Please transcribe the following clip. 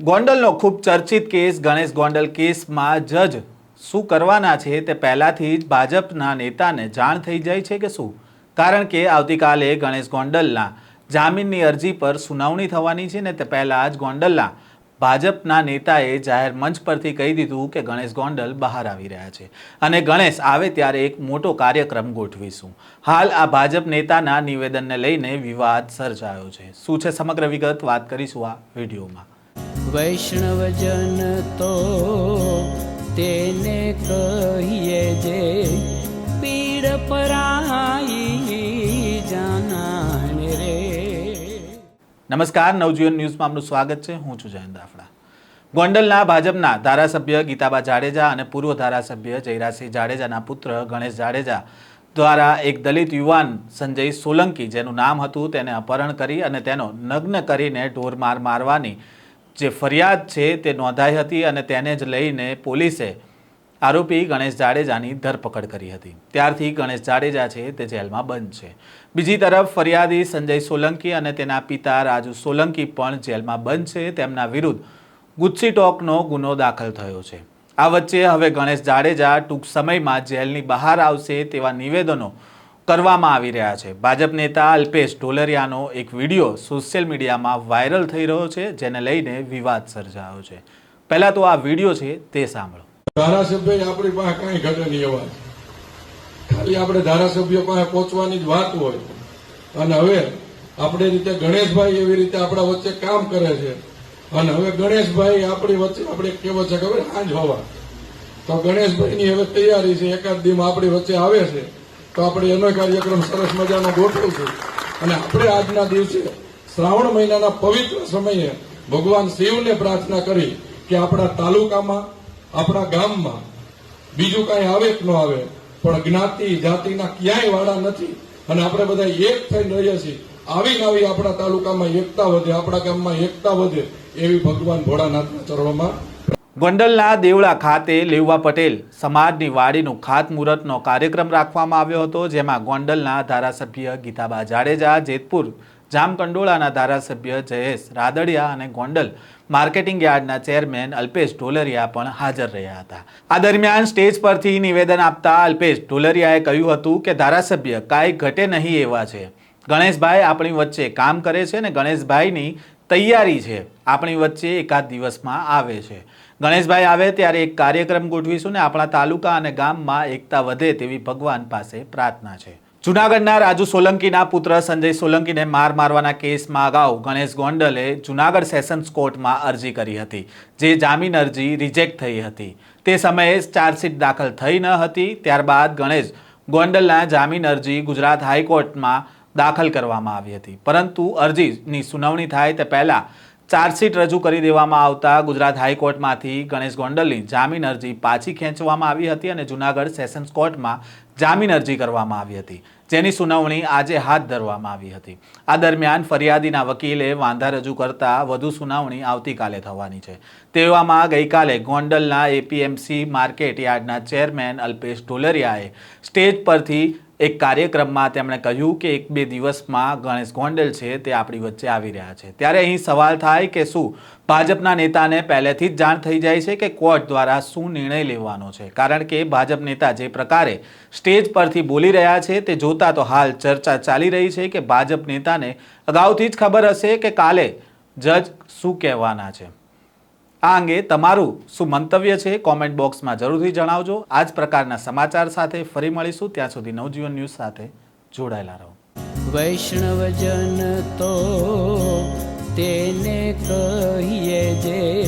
ગોંડલનો ખૂબ ચર્ચિત કેસ ગણેશ ગોંડલ કેસમાં જજ શું કરવાના છે તે પહેલાથી જ ભાજપના નેતાને જાણ થઈ જાય છે કે શું? કારણ કે આવતીકાલે ગણેશ ગોંડલના જામીનની અરજી પર સુનાવણી થવાની છે ને તે પહેલાં જ ગોંડલના ભાજપના નેતાએ જાહેર મંચ પરથી કહી દીધું કે ગણેશ ગોંડલ બહાર આવી રહ્યા છે અને ગણેશ આવે ત્યારે એક મોટો કાર્યક્રમ ગોઠવીશું. હાલ આ ભાજપ નેતાના નિવેદનને લઈને વિવાદ સર્જાયો છે. શું છે સમગ્ર વિગત? વાત કરીશું આ વિડીયોમાં. વૈષ્ણવજન તો તેને કહીએ જે પીડ પરાઈ જાનાને રે. નમસ્કાર, નવજીવન ન્યૂઝમાં આપનું સ્વાગત છે. હું છું જયંત દાફડા. ગોંડલના ભાજપના ધારાસભ્ય ગીતાબા જાડેજા અને પૂર્વ ધારાસભ્ય જયરાસિંહ જાડેજાના પુત્ર ગણેશ જાડેજા દ્વારા એક દલિત યુવાન સંજય સોલંકી, જેનું નામ હતું, તેને અપહરણ કરી અને તેનો નગ્ન કરીને ઢોરમાર મારવાની જે ફરિયાદ છે તે નોંધાઈ હતી અને તેને જ લઈને પોલીસે આરોપી ગણેશ જાડેજાની ધરપકડ કરી હતી. ત્યારથી ગણેશ જાડેજા છે તે જેલમાં બંધ છે. બીજી તરફ ફરિયાદી સંજય સોલંકી અને તેના પિતા રાજુ સોલંકી પણ જેલમાં બંધ છે. તેમના વિરુદ્ધ ગુચ્છી ટોકનો ગુનો દાખલ થયો છે. આ વચ્ચે હવે ગણેશ જાડેજા ટૂંક સમયમાં જેલની બહાર આવશે તેવા નિવેદનો કરવામાં આવી રહ્યા છે. ભાજપ નેતા અલ્પેશ ઢોલરિયાનો એક વીડિયો સોશિયલ મીડિયામાં વાયરલ થઈ રહ્યો છે, જેને લઈને વિવાદ સર્જાયો છે. પહેલાં તો આ વીડિયો છે, તે સાંભળો. ધારાસભ્ય આપણી પાસે કઈ ઘટે નહીં અવાજ ખાલી આપણે ધારાસભ્ય પાસે પહોંચવાની જ વાત હોય. અને હવે આપણે રીતે ગણેશભાઈ એવી રીતે આપણા વચ્ચે કામ કરે છે. અને હવે ગણેશભાઈ આપણી વચ્ચે, આપણે કેવો છે, ખબર આજ હોવા. તો ગણેશભાઈની હવે તૈયારી છે, એકાદ દીમાં આપણી વચ્ચે આવે છે. તો આપણે એનો કાર્યક્રમ સરસ મજાનો ગોઠવશું અને આપણે આજના દિવસે શ્રાવણ મહિનાના પવિત્ર સમયે ભગવાન શિવને પ્રાર્થના કરી કે આપણા તાલુકામાં, આપણા ગામમાં બીજું કાંઈ આવે કે ન આવે, પણ જ્ઞાતિ જાતિના ક્યાંય વાળા નથી. અને આપણે બધા એક થઈને રહીએ છીએ. આવીને આવી આપણા તાલુકામાં એકતા વધે, આપણા ગામમાં એકતા વધે એવી ભગવાન ભોળાનાથના ચરણોમાં ગોંડલના દેવળા ખાતે લેવવા પટેલ સમાજની વાડીનું ખાતમુહૂર્તનો કાર્યક્રમ રાખવામાં આવ્યો હતો, જેમાં ગોંડલના ધારાસભ્ય ગીતાબા જાડેજા, જેતપુર જામકંડોળાના ધારાસભ્ય જયેશ રાદડિયા અને ગોંડલ માર્કેટિંગ યાર્ડના ચેરમેન અલ્પેશ ઢોલરિયા પણ હાજર રહ્યા હતા. આ દરમિયાન સ્ટેજ પરથી નિવેદન આપતા અલ્પેશ ઢોલરિયાએ કહ્યું હતું કે, ધારાસભ્ય, કાંઈ ઘટે નહીં એવા છે. ગણેશભાઈ આપણી વચ્ચે કામ કરે છે ને ગણેશભાઈની તૈયારી છે. આપણી વચ્ચે એકાદ દિવસમાં આવે છે. ગણેશભાઈ આવે ત્યારે એક કાર્યક્રમ ગોઠવીશું ને આપણા તાલુકા અને ગામમાં એકતા વધે તેવી ભગવાન પાસે પ્રાર્થના છે. જુનાગઢના રાજુ સોલંકીના પુત્ર સંજય સોલંકીને માર મારવાના કેસમાં અગાઉ ગણેશ ગોંડલે જુનાગઢ સેશન્સ કોર્ટમાં અરજી કરી હતી, જે જામીન અરજી રિજેક્ટ થઈ હતી. તે સમયે ચાર્જશીટ દાખલ થઈ ન હતી, ત્યારબાદ ગણેશ ગોંડલના જામીન અરજી ગુજરાત હાઈકોર્ટમાં દાખલ કરવામાં આવી હતી. પરંતુ અરજીની સુનાવણી થાય તે પહેલાં ચાર્જશીટ રજૂ કરી દેવામાં આવતા ગુજરાત હાઈકોર્ટમાંથી ગણેશ ગોંડલની જામીન અરજી પાછી ખેંચવામાં આવી હતી અને જુનાગઢ સેશન્સ કોર્ટમાં જામીન અરજી કરવામાં આવી હતી. જેની સુનાવણી આજે હાથ ધરવામાં આવી હતી. આ દરમિયાન ફરિયાદીના વકીલે વાંધા રજૂ કરતા વધુ સુનાવણી આવતીકાલે થવાની છે. તેવામાં ગઈકાલે ગોંડલના એપીએમસી માર્કેટ યાર્ડના ચેરમેન અલ્પેશ ઢોલરિયાએ સ્ટેજ પરથી એક કાર્યક્રમમાં તેમણે કહ્યું કે એક બે દિવસમાં ગણેશ ગોંડલ છે તે આપણી વચ્ચે આવી રહ્યા છે. ત્યારે અહીં સવાલ થાય કે શું ભાજપના નેતાને પહેલેથી જ જાણ થઈ જાય છે કે કોર્ટ દ્વારા શું નિર્ણય લેવાનો છે? કારણ કે ભાજપ નેતા જે પ્રકારે સ્ટેજ પરથી બોલી રહ્યા છે તે જોતા તો હાલ ચર્ચા ચાલી રહી છે કે ભાજપ નેતાને અગાઉથી જ ખબર હશે કે કાલે જજ શું કહેવાના છે. આ અંગે તમારું શું મંતવ્ય છે? કોમેન્ટ બોક્સમાં જરૂરથી જણાવજો. આ જ પ્રકારના સમાચાર સાથે ફરી મળીશું. ત્યાં સુધી નવજીવન ન્યૂઝ સાથે જોડાયેલા રહો. વૈષ્ણવજન તો તેને કહીએ જે